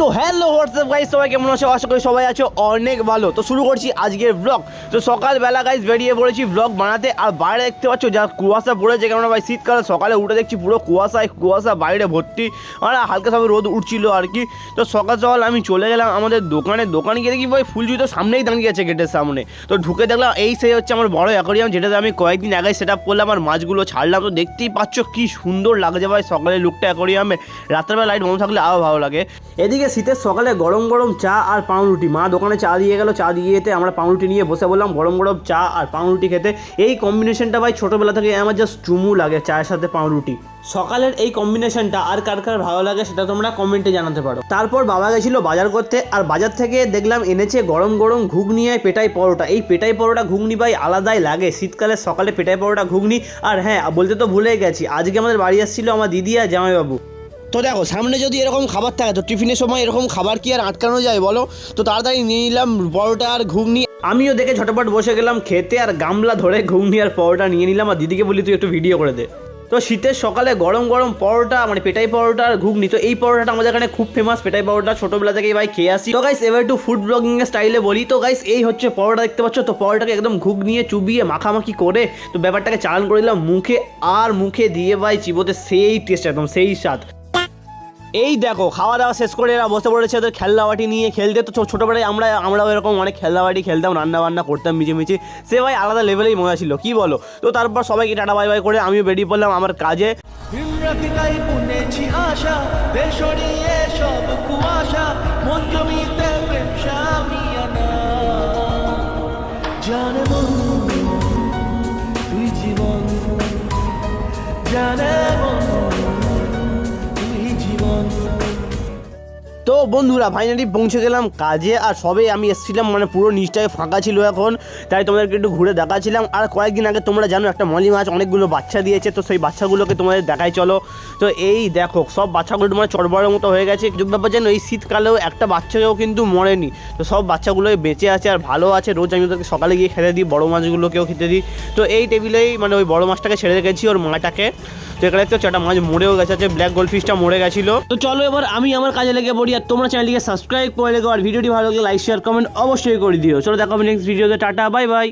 তো hello, WhatsApp guys সবাই কেমন আছো? আশা করি সবাই আছো অনেক ভালো। তো শুরু করছি আজকের ব্লগ তো সকালবেলা গাইজ বেরিয়ে পড়েছি ব্লগ বানাতে। আর বাইরে দেখতে পাচ্ছ, যা কুয়াশা পড়েছে, কেননা ভাই শীতকালে সকালে উঠে দেখছি পুরো কুয়াশায়, কুয়াশা বাইরে ভর্তি। আর হালকা সবে রোদ উঠছিল আর কি। তো সকাল সকাল আমি চলে গেলাম আমাদের দোকানে। দোকানে গিয়ে দেখি ভাই ফুলজুই তো সামনেই দাঁড়িয়ে আছে গেটের সামনে। তো ঢুকে দেখলাম, এই সেই হচ্ছে আমার বড় অ্যাকোরিয়াম যেটাতে আমি কয়েকদিন আগে সেট আপ করলাম আর মাছগুলো ছাড়লাম। তো দেখতেই পাচ্ছ কি সুন্দর লাগছে ভাই সকালে লুকটা অ্যাকোরিয়ামে রাত্রেবেলা লাইট বন্ধ থাকলে আরও ভালো লাগে। এদিকে শীতের সকালে গরম গরম চা আর পাউরুটি। মা দোকানে চা দিয়ে গেল, চা দিয়ে যেতে আমরা পাউরুটি নিয়ে বসে বললাম গরম গরম চা আর পাউরুটি খেতে। এই কম্বিনেশনটা ভাই ছোটোবেলা থেকে আমার জাস্ট চুমু লাগে চায়ের সাথে পাউরুটি। সকালের এই কম্বিনেশনটা আর কার কার ভালো লাগে সেটা তোমরা কমেন্টে জানাতে পারো। তারপর বাবা গেছিল বাজার করতে, আর বাজার থেকে দেখলাম এনেছে গরম গরম ঘুগনি আর পেটাই পরোটা। এই পেটাই পরোটা ঘুগনি ভাই আলাদাই লাগে, শীতকালে সকালে পেটাই পরোটা ঘুগনি। আর হ্যাঁ বলতে তো ভুলে গেছি, আজকে আমাদের বাড়ি আসছিল আমার দিদি আর জামাইবাবু। তো দেখো, সামনে যদি এরকম খাবার থাকে, তো টিফিনের সময় এরকম খাবার কি আর আটকানো যায় বলো? তো তাড়াতাড়ি নিয়ে নিলাম পরোটা আর ঘুগনি। আমিও দেখে ঝটপট বসে গেলাম খেতে আর গামলা ধরে ঘুগনি আর পরোটা নিয়ে নিলাম, আর দিদিকে বলি, তুই একটু ভিডিও করে দে। তো শীতের সকালে গরম গরম পরোটা মানে পেটাই পরোটা আর ঘুগনি, তো এই পরোটাটা আমাদের এখানে খুব ফেমাস পেটাই পরোটা, ছোটোবেলা থেকেই ভাই খেয়ে আসি। তো গাইস এবার একটু ফুড ব্লগিং এর স্টাইলে বলি। তো গাইস এই হচ্ছে পরোটা, দেখতে পাচ্ছ? তো পরোটাকে একদম ঘুগ নিয়ে চুবিয়ে মাখামাখি করে, তো ব্যাপারটাকে চালান করে দিলাম মুখে আর মুখে দিয়ে ভাই, চিবোতে সেই টেস্ট একদম সেই স্বাদ। এই দেখো খাওয়া দাওয়া শেষ করে এরা বসে পড়েছে ওদের খেলনাবাটি নিয়ে। খেলতে তো ছোটোবেলায় আমরা আমরাও এরকম অনেক খেলনাবাটি খেলতাম রান্না বান্না করতাম মিচেমিচে সে ভাই আলাদা লেভেলেই মজা ছিল, কি বলো? তো তারপর সবাইকে টাটা বাই বাই করে আমিও বেরিয়ে পড়লাম আমার কাজে। জানে তো বন্ধুরা ফাইনালি পৌঁছে গেলাম কাজে আর সবে আমি এসেছিলাম মানে পুরো নিচটায় ফাঁকা ছিল এখন, তাই তোমাদেরকে একটু ঘুরে দেখাচ্ছিলাম। আর কয়েকদিন আগে তোমরা জানো একটা মলি মাছ অনেকগুলো বাচ্চা দিয়েছে, তো সেই বাচ্চাগুলোকে তোমাদের দেখাই চলো। তো এই দেখো, সব বাচ্চাগুলো তোমার চড়বড়ের মতো হয়ে গেছে। কিছু ব্যাপার জানো এই শীতকালেও একটা বাচ্চাকেও কিন্তু মরেনি। তো সব বাচ্চাগুলোই বেঁচে আছে আর ভালো আছে। রোজ আমি ওদেরকে সকালে গিয়ে খেতে দিই, বড়ো মাছগুলোকেও খেতে দিই। তো এই টেবিলেই মানে ওই বড়ো মাছটাকে ছেড়ে রেখেছি ওর মাটাকে। তো এখানে হচ্ছে একটা মাছ মরেও গেছে আছে ব্ল্যাক গোল্ডফিশটা মরে গেছিল। তো চলো এবার আমি আমার কাজে লেগে পড়ি আর তোমরা চ্যানেলটিকে সাবস্ক্রাইব করে লেগো আর ভিডিওটি ভালো লাগলে লাইক শেয়ার কমেন্ট অবশ্যই করে দিও। চলো দেখো নেক্সট ভিডিওতে টাটা বাই বাই